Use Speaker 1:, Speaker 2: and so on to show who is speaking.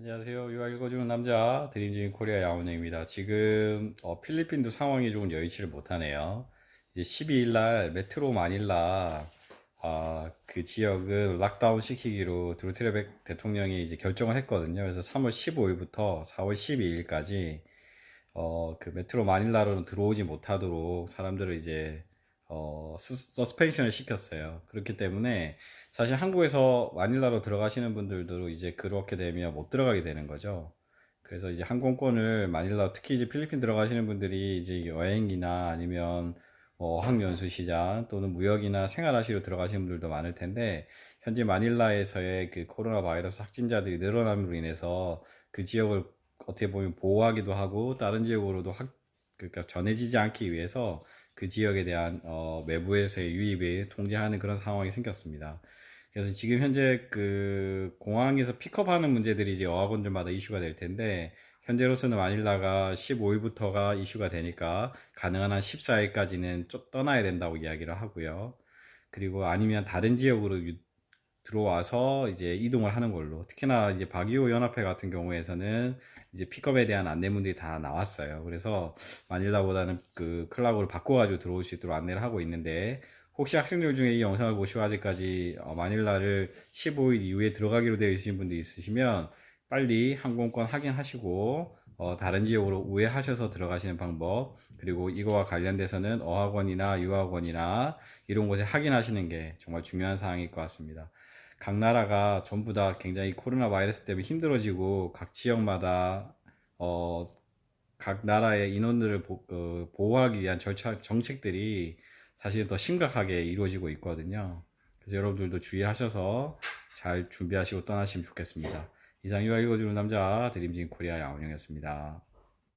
Speaker 1: 안녕하세요. 유아 읽어주는 남자 드림진 코리아 양원영입니다. 지금 어, 필리핀도 상황이 조금 여의치를 못하네요. 이제 12일 날 메트로 마닐라 아, 그 지역을 락다운 시키기로 드루테르백 대통령이 이제 결정을 했거든요. 그래서 3월 15일부터 4월 12일까지 어, 그 메트로 마닐라로는 들어오지 못하도록 사람들을 이제 어, 스- 서스펜션을 시켰어요. 그렇기 때문에 사실 한국에서 마닐라로 들어가시는 분들도 이제 그렇게 되면 못 들어가게 되는 거죠. 그래서 이제 항공권을 마닐라, 특히 이제 필리핀 들어가시는 분들이 이제 여행이나 아니면 뭐 어학연수 시장 또는 무역이나 생활하시러 들어가시는 분들도 많을 텐데 현재 마닐라에서의 그 코로나 바이러스 확진자들이 늘어남으로 인해서 그 지역을 어떻게 보면 보호하기도 하고 다른 지역으로도 확, 그러니까 전해지지 않기 위해서 그 지역에 대한 어, 외부에서의 유입을 통제하는 그런 상황이 생겼습니다. 그래서 지금 현재 그 공항에서 픽업하는 문제들이 이제 어학원들마다 이슈가 될 텐데 현재로서는 마닐라가 15일부터가 이슈가 되니까 가능한 한 14일까지는 떠나야 된다고 이야기를 하고요. 그리고 아니면 다른 지역으로 유- 들어와서 이제 이동을 하는 걸로. 특히나 이제 박이호 연합회 같은 경우에서는 이제 픽업에 대한 안내문들이 다 나왔어요. 그래서 마닐라보다는 그 클락으로 바꿔가지고 들어올 수 있도록 안내를 하고 있는데 혹시 학생들 중에 이 영상을 보시고 아직까지 어, 마닐라를 15일 이후에 들어가기로 되어 있으신 분들 있으시면 빨리 항공권 확인하시고 어, 다른 지역으로 우회하셔서 들어가시는 방법 그리고 이거와 관련돼서는 어학원이나 유학원이나 이런 곳에 확인하시는 게 정말 중요한 사항일 것 같습니다. 각 나라가 전부 다 굉장히 코로나 바이러스 때문에 힘들어지고 각 지역마다 어, 각 나라의 인원들을 보, 어, 보호하기 위한 절차, 정책들이 사실 더 심각하게 이루어지고 있거든요. 그래서 여러분들도 주의하셔서 잘 준비하시고 떠나시면 좋겠습니다. 이상 유아 읽어주는 남자 드림진 코리아 양원영이었습니다.